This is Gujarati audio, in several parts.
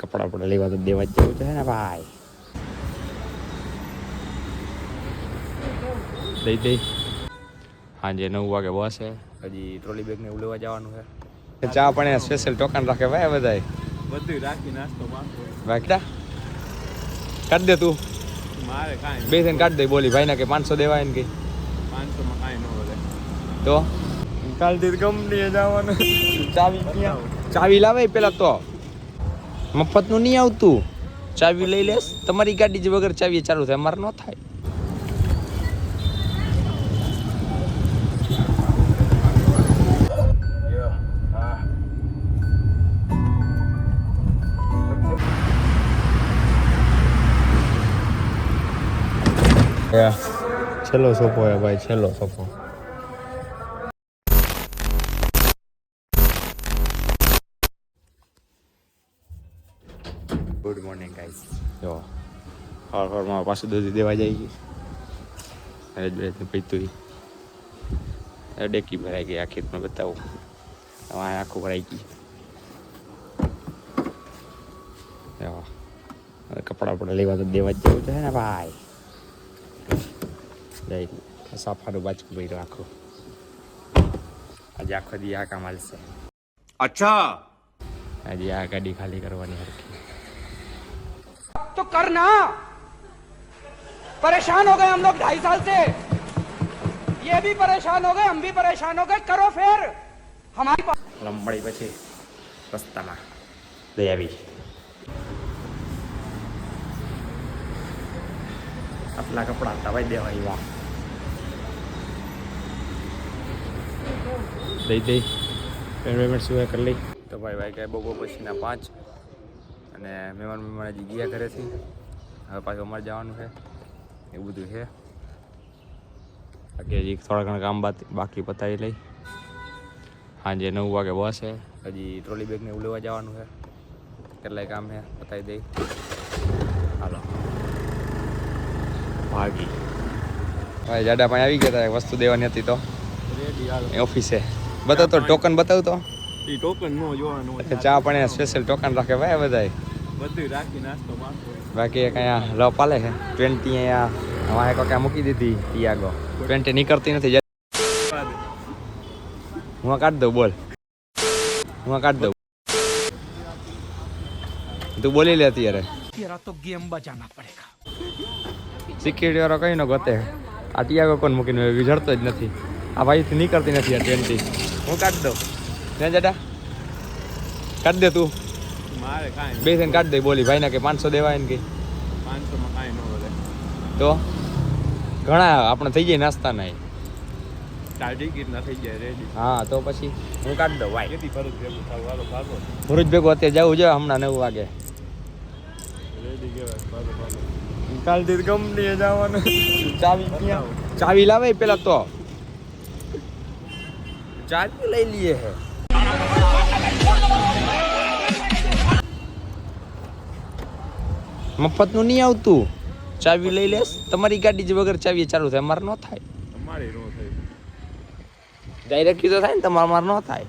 કપડાં બપડા લેવા તો દેવા જ જવું છે ને ભાઈ? દઈ દઈ. સાંજે નવ વાગે બસ છે હજી ટ્રોલી બેગ ને એવું લેવા જવાનું છે ચા પણ સ્પેશિયલ ટોકન રાખે ભાઈ બધાય. બધું રાખી નાસ્તો માંગો કાઢ દે તું. મારે કાંઈ બે થઈને કાઢ દે બોલી ભાઈ ના કે પાંચસો દેવાય ને કે. પાંચસો માં કાંઈ ન વધે. તો? કાલથી કંપનીએ જવાનું. ચાવી ચાવી લાવે પેલા તો. મફતનું નહીં આવતું. ચાવી લઈ લેસ. તમારી ગાડી જ વગર ચાવી ચાલુ થાય, અમારે ન થાય. છેલ્લો સોફો હે ભાઈ, છેલ્લો સોફો ગુડ મોર્નિંગ ગાઈસ જો હર હરમાં પાછું દૂધ દેવા જાય ગઈ હરેજ બરેજ અરે ડેકી ભરાઈ ગઈ આ ખેતમાં બતાવું. આ આખું ભરાઈ ગઈ કપડા કપડાં લેવા તો દેવા જ જવું છે ને ભાઈ. જઈ સાફાનું બાજકું ભાઈ રાખો આજે આખો દી આ કામ હાલશે. અચ્છા. આજે આ ગાડી ખાલી કરવાની હરકી करना परेशान हो गए हम लोग ढाई साल से ये भी परेशान हो गए हम भी परेशान हो गए करो फिर हमारी पा- લંબાડી પછી રસ્તામાં દઈ આવી આટલા કપડા તવાઈ દેવા એવા દઈ દઈ પેમેન્ટ પેમેન્ટ શું કરી લઈ તો ભાઈ ભાઈ કાંઈ બહુ પછીના પાંચ અને મહેમાન મહેમાન હજી ગયા ઘરેથી હવે પાછું અમારે જવાનું છે. એવું બધું છે. બાકી હજી થોડા ઘણા કામ બાકી બાકી પતાવી લઈ. સાંજે નવ વાગે બસ છે. હજી ટ્રોલી બેગ ને એવું લેવા જવાનું છે. કેટલાય કામ છે પતાવી દઈ. હાલો. ભાગી. ભાઈ જાડા પાસે આવી ગયા હતા વસ્તુ દેવાની હતી તો. ઓફિસે બતાવતો ટોકન બતાવતો એ. ટોકન નો જોવાનું. ચા પણ સ્પેશિયલ ટોકન રાખે ભાઈ બધાય. બધું રાખી બાકી. અહીંયા લ પાલે છે. ટ્વેન્ટી અહીંયા અમારે ક્યાં મૂકી દીધી ટિયાગો. ટ્વેન્ટી નીકળતી નથી હું કાઢ દઉં બોલ. હું કાઢ દઉં. તું બોલી લે અત્યારે. તેરા સિક્યુરિટી વાળો કઈ ન ગોતે. આ ટિયાગો કોણ મૂકીને વિઝડતો જ નથી. આ ભાઈથી નીકળતી નથી આ ટ્વેન્ટી. હું કાઢ દઉં. ને જડા. કાઢ દે તું. મારે કાંઈ બે થઈને કાઢ દે બોલી ભાઈ ના કે પાંચસો દેવાય ને કે. પાંચસો માં કાંઈ ન બોલે. તો ઘણા આપણે થઈ જાય નાસ્તા ના ચાર ટિકિટ ના થઈ જાય રેડી હા તો પછી હું કાઢ દઉં ભાઈ કેટલી ફરજ ભેગું થાવ વાલો ભાગો. ભરૂચ ભેગું અત્યારે જવું જો હમણાં નવ વાગે. રેડી કહેવાય ભાગો ભાગો. કાલથી કંપનીએ જવાનું. ચાવી ક્યાં? ચાવી લાવે પેલા તો. ચાવી લઈ લઈએ હે. મફતનું નહીં આવતું. ચાવી લઈ લેસ. તમારી ગાડી જ વગર ચાવી ચાલુ થાય અમારે ન થાય. અમારે નો ડાયરેક્ટ કીધો થાય ને તમારે મારે ન થાય.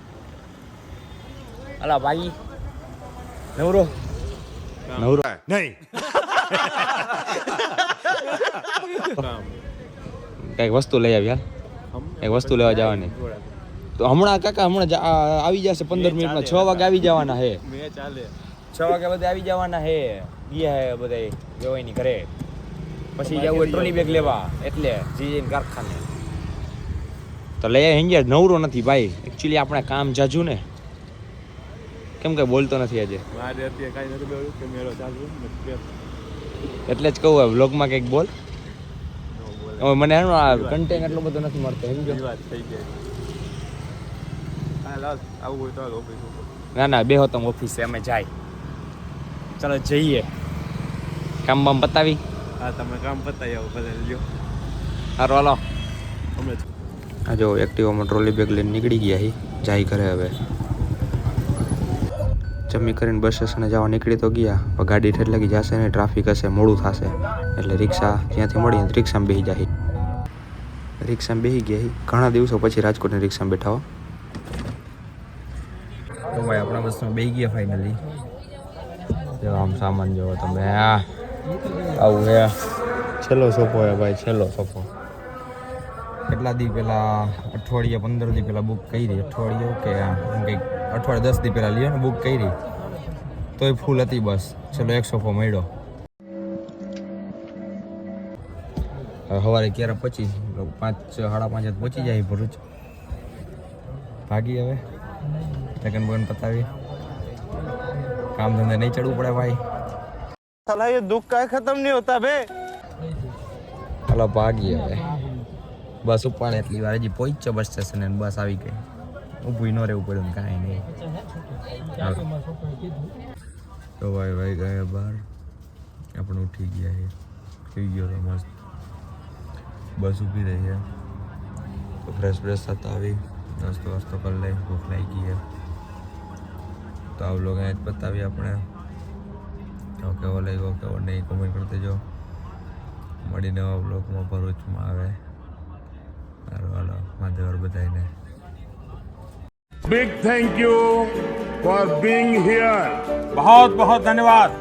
અલા ભાઈ નવરો. નવરો. નહીં. કંઈક વસ્તુ લઈ આવ્યા એક વસ્તુ લેવા જવાની. તો હમણાં કાકા હમણાં આવી જશે પંદર મિનિટમાં. છ વાગે આવી જવાના હે. ચાલે. છ વાગે બધા આવી જવાના હે. ગયા હે બધા જવાયની ઘરે. પછી જવું ટ્રોલી બેગ લેવા એટલે જીજીન કારખાને. તો લઈ હેંગે નવરો નથી ભાઈ. એકચ્યુઅલી આપણે કામ જાજુ ને. કેમ કે બોલતો નથી આજે. મારે અત્યારે કાંઈ નથી બોલ્યું કે મેળો ચાલુ નથી એટલે જ કહું હવે વ્લોગમાં કંઈક બોલ. હવે મને એનો આ કન્ટેન્ટ એટલો બધો નથી મળતો સમજો. વાત થઈ જાય આવું હોય તો ઓફિસ ના ના બે તમે ઓફિસે અમે જાય. ચાલો જઈએ. કામ બામ પતાવી હા તમે કામ પતાવી આવો ભલે લ્યો હારો હાલો અમે આ જો એક્ટિવામાં ટ્રોલી બેગ લઈને નીકળી ગયા હી જાય ઘરે હવે જમી કરીને બસ સ્ટેશને જવા નીકળી તો ગયા પણ ગાડી ઠેર લાગી જશે ને ટ્રાફિક હશે મોડું થશે એટલે રિક્ષા જ્યાંથી મળી ને રિક્ષામાં બેસી જાય રિક્ષામાં બેસી ગયા હી ઘણા દિવસો પછી રાજકોટની રિક્ષામાં બેઠા હો ભાઈ આપણા બસમાં બેસી ગયા ફાઇનલી જો આમ સામાન જોવો તમે આ આવું હે. છેલ્લો સોફો હે ભાઈ છેલ્લો સોફો કેટલા દી પહેલા અઠવાડિયા પંદર દી પહેલા બુક કરી અઠવાડિયું કે કંઈક અઠવાડિયા દસ દી પહેલા લ્યો ને બુક કરી. તોય ફૂલ હતી બસ. છેલ્લો એક સોફો મળ્યો. સવારે ક્યારે પહોંચી? પાંચ સાડા પાંચ પહોંચી જાય ભરૂચ. ભાગી હવે. લગન બગન પતાવી. કામ ધંધે નહીં ચડવું પડે ભાઈ. साला ये दुख का खत्म नहीं होता बे હાલો ભાગી હવે બસ ઉપાડે એટલી વાર હજી પહોંચ્યો બસ સ્ટેશન અને બસ આવી ગઈ ઊભું ન રહેવું પડ્યું ને કાંઈ નહીં હાલો તો ભાઈ ભાઈ ગયા બહાર આપણે ઉઠી ગયા છે થઈ ગયો તો મસ્ત બસ ઊભી રહી છે તો ફ્રેશ ફ્રેશ થતા આવી નાસ્તો વાસ્તો કરી લઈ ભૂખ લાગી ગઈ છે તો આ લોકો અહીંયા જ બતાવી આપણે નો કેવો લાગ્યો કેવો નહીં કોમેન્ટ કરી દેજો મળી નવા બ્લોકમાં ભરૂચમાં આવે સારું હાલો માધેવર બધાને big thank you for being here બહુ બહુ ધન્યવાદ